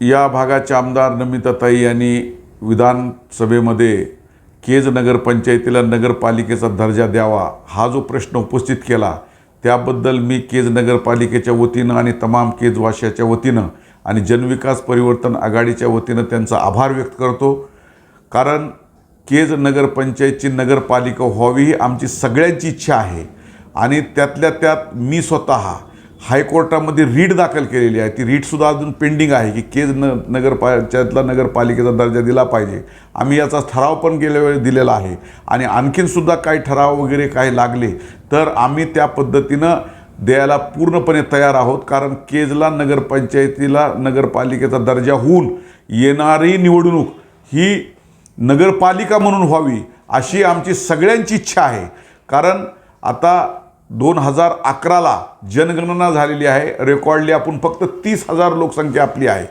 या भागाचे आमदार नमिताताई यांनी विधानसभेमध्ये केज नगरपंचायतीला नगरपालिकेचा दर्जा द्यावा हा जो प्रश्न उपस्थित केला त्याबद्दल मी केज नगरपालिकेच्या वतीनं आणि तमाम केजवाशाच्या वतीनं आणि जनविकास परिवर्तन आघाडीच्या वतीनं त्यांचा आभार व्यक्त करतो. कारण केज नगरपंचायतची नगरपालिका व्हावी ही आमची सगळ्यांची इच्छा आहे आणि त्यातल्या त्यात मी स्वतः हायकोर्टामध्ये रीट दाखल केलेली आहे. ती रीटसुद्धा अजून पेंडिंग आहे की केज न नगरपालिकेतला नगरपालिकेचा दर्जा दिला पाहिजे. आम्ही याचा ठराव पण गेल्या वेळी दिलेला आहे. आणि आणखीनसुद्धा काही ठराव वगैरे काही लागले तर आम्ही त्या पद्धतीनं द्यायला पूर्णपणे तयार आहोत. कारण केजला नगरपंचायतीला नगरपालिकेचा दर्जा होऊन येणारी निवडणूक ही नगरपालिका म्हणून व्हावी अशी आमची सगळ्यांची इच्छा आहे. कारण आता दोन हजार अकराला जनगणना झालेली आहे. रेकॉर्डली आपण फक्त तीस हजार लोकसंख्या आपली आहे.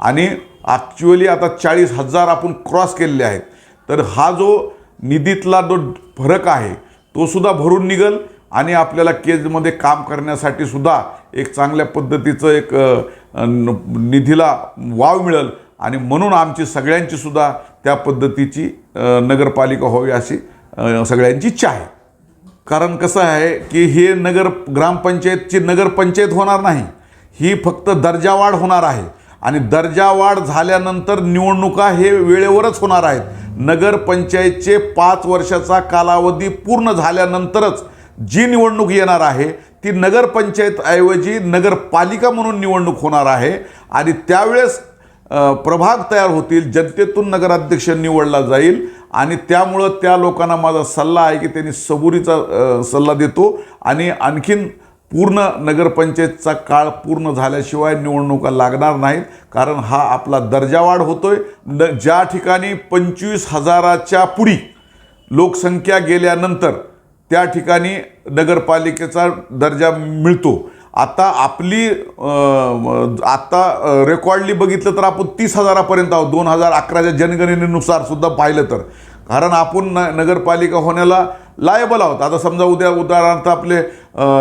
आणि ॲक्च्युअली आता चाळीस हजार आपण क्रॉस केलेले आहेत. तर हा जो निधीतला जो फरक आहे तो सुद्धा भरून निघल आणि आपल्याला केजमध्ये काम करण्यासाठी सुद्धा एक चांगल्या पद्धतीचं एक न- निधीला वाव मिळेल. आणि म्हणून आमची सगळ्यांची सुद्धा त्या पद्धतीची नगरपालिका व्हावी अशी सगळ्यांची इच्छा आहे. कारण कसं आहे की हे नगर ग्रामपंचायतची नगरपंचायत होणार नाही. ही फक्त दर्जावाढ होणार आहे. आणि दर्जावाढ झाल्यानंतर निवडणुका हे वेळेवरच होणार आहेत. नगरपंचायतचे पाच वर्षाचा कालावधी पूर्ण झाल्यानंतरच जी निवडणूक येणार आहे ती नगरपंचायतऐवजी नगरपालिका म्हणून निवडणूक होणार आहे. आणि त्यावेळेस प्रभाग तयार होतील जनतेतून नगराध्यक्ष निवडला जाईल. आणि त्यामुळं त्या लोकांना माझा सल्ला आहे की त्यांनी सबुरीचा सल्ला देतो. आणि आणखीन पूर्ण नगरपंचायतचा काळ पूर्ण झाल्याशिवाय निवडणुका लागणार नाहीत. कारण हा आपला दर्जावाढ होतोय. न ज्या ठिकाणी पंचवीस हजाराच्या पुढी लोकसंख्या गेल्यानंतर त्या ठिकाणी नगरपालिकेचा दर्जा मिळतो. आता आपली आत्ता रेकॉर्डली बघितलं तर आपण तीस हजारापर्यंत आहोत. दोन हजार अकराच्या जनगणनेनुसार सुद्धा पाहिलं तर. कारण आपण न नगरपालिका होण्याला लायबल आहोत. आता समजा उद्या उदाहरणार्थ आपले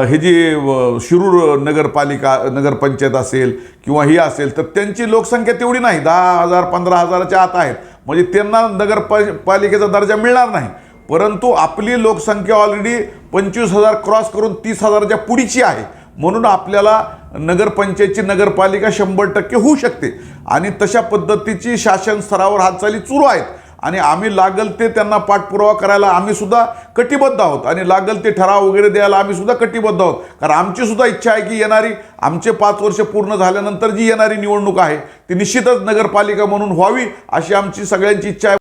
हे जी शिरूर नगरपालिका नगरपंचायत असेल किंवा ही असेल तर त्यांची लोकसंख्या तेवढी नाही. दहा हजार पंधरा हजाराच्या आत आहेत. म्हणजे त्यांना नगरपा पालिकेचा दर्जा मिळणार नाही. परंतु आपली लोकसंख्या ऑलरेडी पंचवीस हजार क्रॉस करून तीस हजाराच्या पुढीची आहे. म्हणून आपल्याला नगरपंचायतची नगरपालिका शंभर टक्के होऊ शकते. आणि तशा पद्धतीची शासन स्तरावर हालचाली सुरू आहेत. आणि आम्ही लागल ते त्यांना पाठपुरावा करायला आम्ही सुद्धा कटिबद्ध आहोत. आणि लागल ते ठराव वगैरे द्यायला आम्ही सुद्धा कटिबद्ध आहोत. कारण आमची सुद्धा इच्छा आहे की येणारी आमचे पाच वर्ष पूर्ण झाल्यानंतर जी येणारी निवडणूक आहे ती निश्चितच नगरपालिका म्हणून व्हावी अशी आमची सगळ्यांची इच्छा आहे.